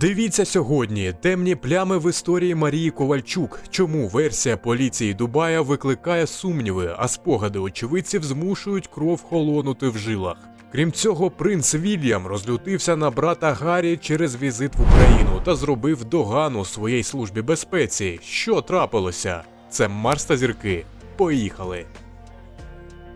Дивіться сьогодні темні плями в історії Марії Ковальчук. Чому версія поліції Дубая викликає сумніви, а спогади очевидців змушують кров холонути в жилах. Крім цього, принц Вільям розлютився на брата Гаррі через візит в Україну та зробив догану своїй службі безпеці. Що трапилося? Це Марс та зірки. Поїхали!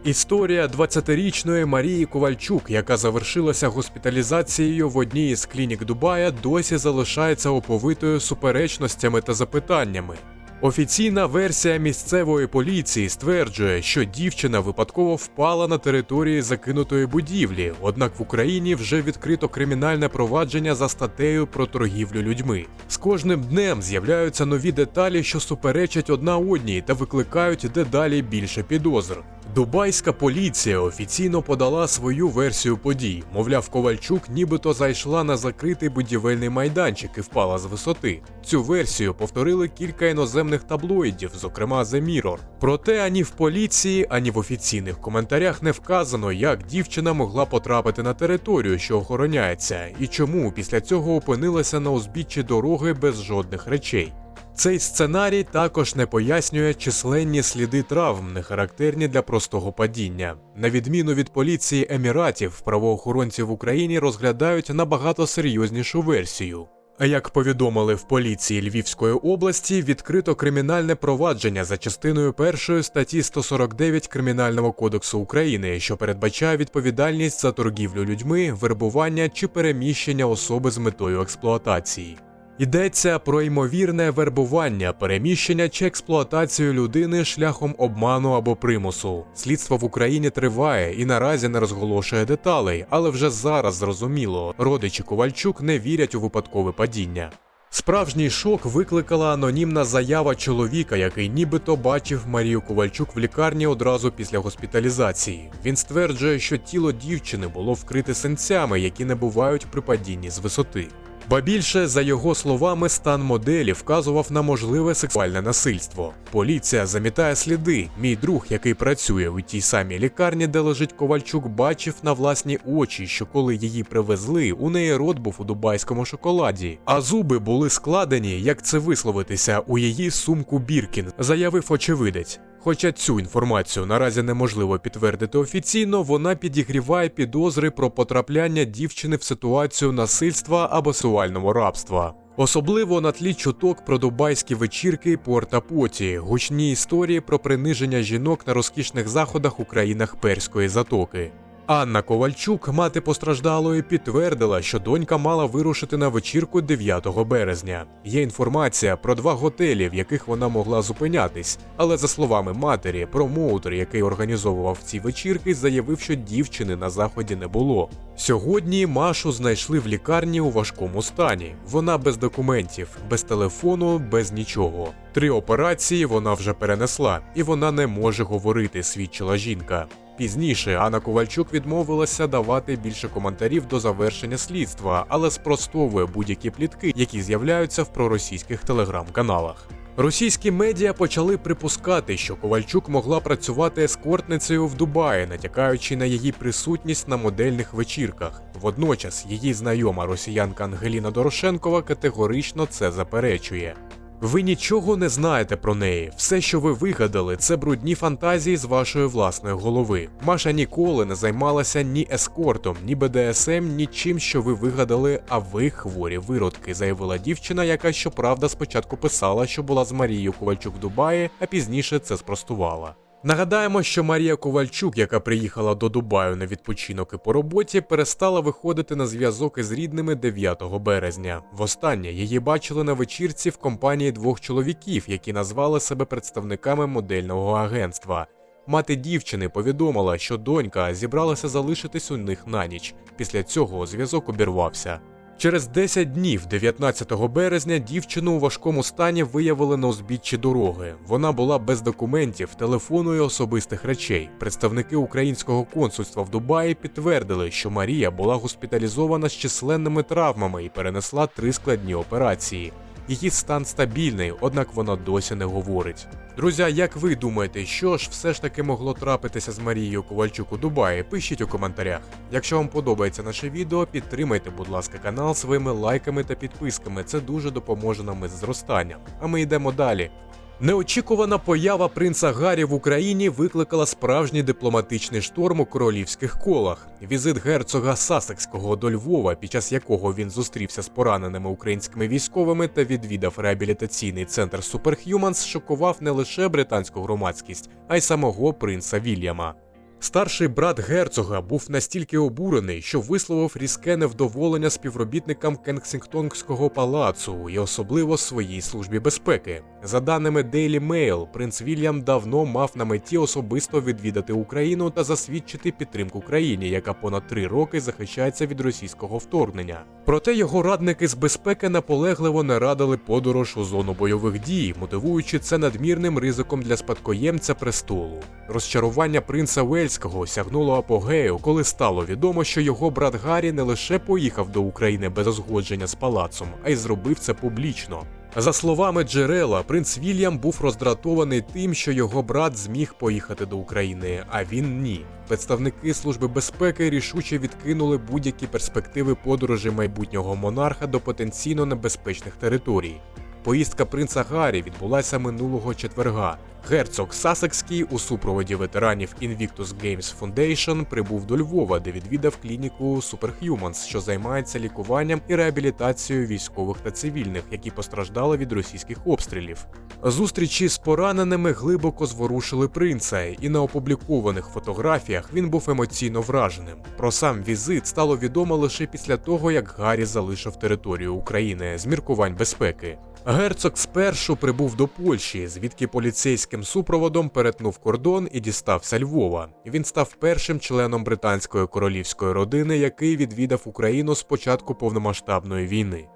Історія 20-річної Марії Ковальчук, яка завершилася госпіталізацією в одній із клінік Дубая, досі залишається оповитою суперечностями та запитаннями. Офіційна версія місцевої поліції стверджує, що дівчина випадково впала на території закинутої будівлі, однак в Україні вже відкрито кримінальне провадження за статтею про торгівлю людьми. З кожним днем з'являються нові деталі, що суперечать одна одній та викликають дедалі більше підозр. Дубайська поліція офіційно подала свою версію подій. Мовляв, Ковальчук нібито зайшла на закритий будівельний майданчик і впала з висоти. Цю версію повторили кілька іноземних таблоїдів, зокрема The Mirror. Проте ані в поліції, ані в офіційних коментарях не вказано, як дівчина могла потрапити на територію, що охороняється, і чому після цього опинилася на узбіччі дороги без жодних речей. Цей сценарій також не пояснює численні сліди травм, не характерні для простого падіння. На відміну від поліції Еміратів, правоохоронці в Україні розглядають набагато серйознішу версію. А як повідомили в поліції Львівської області, відкрито кримінальне провадження за частиною першої статті 149 Кримінального кодексу України, що передбачає відповідальність за торгівлю людьми, вербування чи переміщення особи з метою експлуатації. Йдеться про ймовірне вербування, переміщення чи експлуатацію людини шляхом обману або примусу. Слідство в Україні триває і наразі не розголошує деталей, але вже зараз зрозуміло, родичі Ковальчук не вірять у випадкове падіння. Справжній шок викликала анонімна заява чоловіка, який нібито бачив Марію Ковальчук в лікарні одразу після госпіталізації. Він стверджує, що тіло дівчини було вкрите синцями, які не бувають при падінні з висоти. Ба більше, за його словами, стан моделі вказував на можливе сексуальне насильство. Поліція замітає сліди. Мій друг, який працює у тій самій лікарні, де лежить Ковальчук, бачив на власні очі, що коли її привезли, у неї рот був у дубайському шоколаді, а зуби були складені, як це висловитися, у її сумку Біркін, заявив очевидець. Хоча цю інформацію наразі неможливо підтвердити офіційно, вона підігріває підозри про потрапляння дівчини в ситуацію насильства або сексуального рабства. Особливо на тлі чуток про дубайські вечірки Порта-Поті, гучні історії про приниження жінок на розкішних заходах у країнах Перської затоки. Анна Ковальчук, мати постраждалої, підтвердила, що донька мала вирушити на вечірку 9 березня. Є інформація про два готелі, в яких вона могла зупинятись, але за словами матері, промоутер, який організовував ці вечірки, заявив, що дівчини на заході не було. Сьогодні Машу знайшли в лікарні у важкому стані. Вона без документів, без телефону, без нічого. Три операції вона вже перенесла, і вона не може говорити, свідчила жінка. Пізніше Анна Ковальчук відмовилася давати більше коментарів до завершення слідства, але спростовує будь-які плітки, які з'являються в проросійських телеграм-каналах. Російські медіа почали припускати, що Ковальчук могла працювати ескортницею в Дубаї, натякаючи на її присутність на модельних вечірках. Водночас її знайома росіянка Ангеліна Дорошенкова категорично це заперечує. Ви нічого не знаєте про неї. Все, що ви вигадали, це брудні фантазії з вашої власної голови. Маша ніколи не займалася ні ескортом, ні БДСМ, ні чим, що ви вигадали, а ви хворі виродки, заявила дівчина, яка щоправда спочатку писала, що була з Марією Ковальчук в Дубаї, а пізніше це спростувала. Нагадаємо, що Марія Ковальчук, яка приїхала до Дубаю на відпочинок і по роботі, перестала виходити на зв'язок із рідними 9 березня. Востаннє її бачили на вечірці в компанії двох чоловіків, які назвали себе представниками модельного агентства. Мати дівчини повідомила, що донька зібралася залишитись у них на ніч. Після цього зв'язок обірвався. Через 10 днів, 19 березня, дівчину у важкому стані виявили на узбіччі дороги. Вона була без документів, телефону і особистих речей. Представники українського консульства в Дубаї підтвердили, що Марія була госпіталізована з численними травмами і перенесла три складні операції. Її стан стабільний, однак вона досі не говорить. Друзі, як ви думаєте, що ж все ж таки могло трапитися з Марією Ковальчук у Дубаї? Пишіть у коментарях. Якщо вам подобається наше відео, підтримайте, будь ласка, канал своїми лайками та підписками. Це дуже допоможе нам із зростанням. А ми йдемо далі. Неочікувана поява принца Гаррі в Україні викликала справжній дипломатичний шторм у королівських колах. Візит герцога Сасекського до Львова, під час якого він зустрівся з пораненими українськими військовими та відвідав реабілітаційний центр Superhumans, шокував не лише британську громадськість, а й самого принца Вільяма. Старший брат герцога був настільки обурений, що висловив різке невдоволення співробітникам Кенсінгтонського палацу і особливо своїй службі безпеки. За даними Daily Mail, принц Вільям давно мав на меті особисто відвідати Україну та засвідчити підтримку країні, яка понад три роки захищається від російського вторгнення. Проте його радники з безпеки наполегливо не радили подорож у зону бойових дій, мотивуючи це надмірним ризиком для спадкоємця престолу. Розчарування принца Уельського сягнуло апогею, коли стало відомо, що його брат Гаррі не лише поїхав до України без узгодження з палацом, а й зробив це публічно. За словами джерела, принц Вільям був роздратований тим, що його брат зміг поїхати до України, а він ні. Представники служби безпеки рішуче відкинули будь-які перспективи подорожі майбутнього монарха до потенційно небезпечних територій. Поїздка принца Гаррі відбулася минулого четверга. Герцог Сасекський у супроводі ветеранів Invictus Games Foundation прибув до Львова, де відвідав клініку Superhumans, що займається лікуванням і реабілітацією військових та цивільних, які постраждали від російських обстрілів. Зустрічі з пораненими глибоко зворушили принца, і на опублікованих фотографіях він був емоційно враженим. Про сам візит стало відомо лише після того, як Гаррі залишив територію України з міркувань безпеки. Герцог спершу прибув до Польщі, звідки поліцейським супроводом перетнув кордон і дістався Львова. Він став першим членом британської королівської родини, який відвідав Україну з початку повномасштабної війни.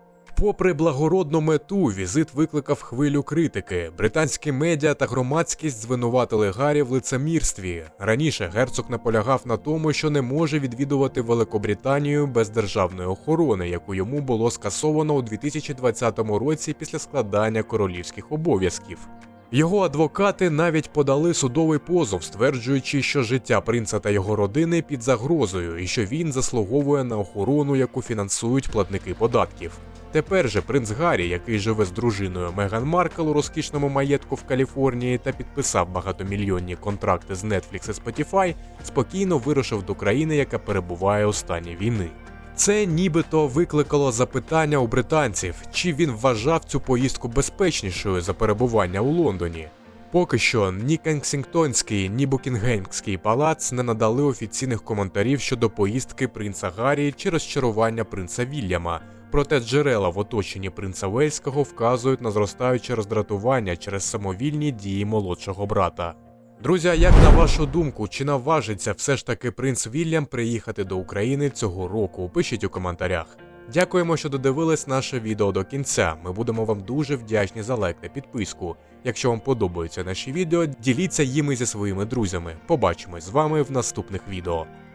Попри благородну мету, візит викликав хвилю критики. Британські медіа та громадськість звинуватили Гаррі в лицемірстві. Раніше герцог наполягав на тому, що не може відвідувати Великобританію без державної охорони, яку йому було скасовано у 2020 році після складання королівських обов'язків. Його адвокати навіть подали судовий позов, стверджуючи, що життя принца та його родини під загрозою і що він заслуговує на охорону, яку фінансують платники податків. Тепер же принц Гаррі, який живе з дружиною Меган Маркл у розкішному маєтку в Каліфорнії та підписав багатомільйонні контракти з Netflix і Spotify, спокійно вирушив до країни, яка перебуває у стані війни. Це нібито викликало запитання у британців, чи він вважав цю поїздку безпечнішою за перебування у Лондоні. Поки що ні Кенсінгтонський, ні Букінгемський палац не надали офіційних коментарів щодо поїздки принца Гаррі чи розчарування принца Вільяма. Проте джерела в оточенні принца Вельського вказують на зростаюче роздратування через самовільні дії молодшого брата. Друзі, а як на вашу думку, чи наважиться все ж таки принц Вільям приїхати до України цього року? Пишіть у коментарях. Дякуємо, що додивились наше відео до кінця. Ми будемо вам дуже вдячні за лайк та підписку. Якщо вам подобаються наші відео, діліться їми зі своїми друзями. Побачимось з вами в наступних відео.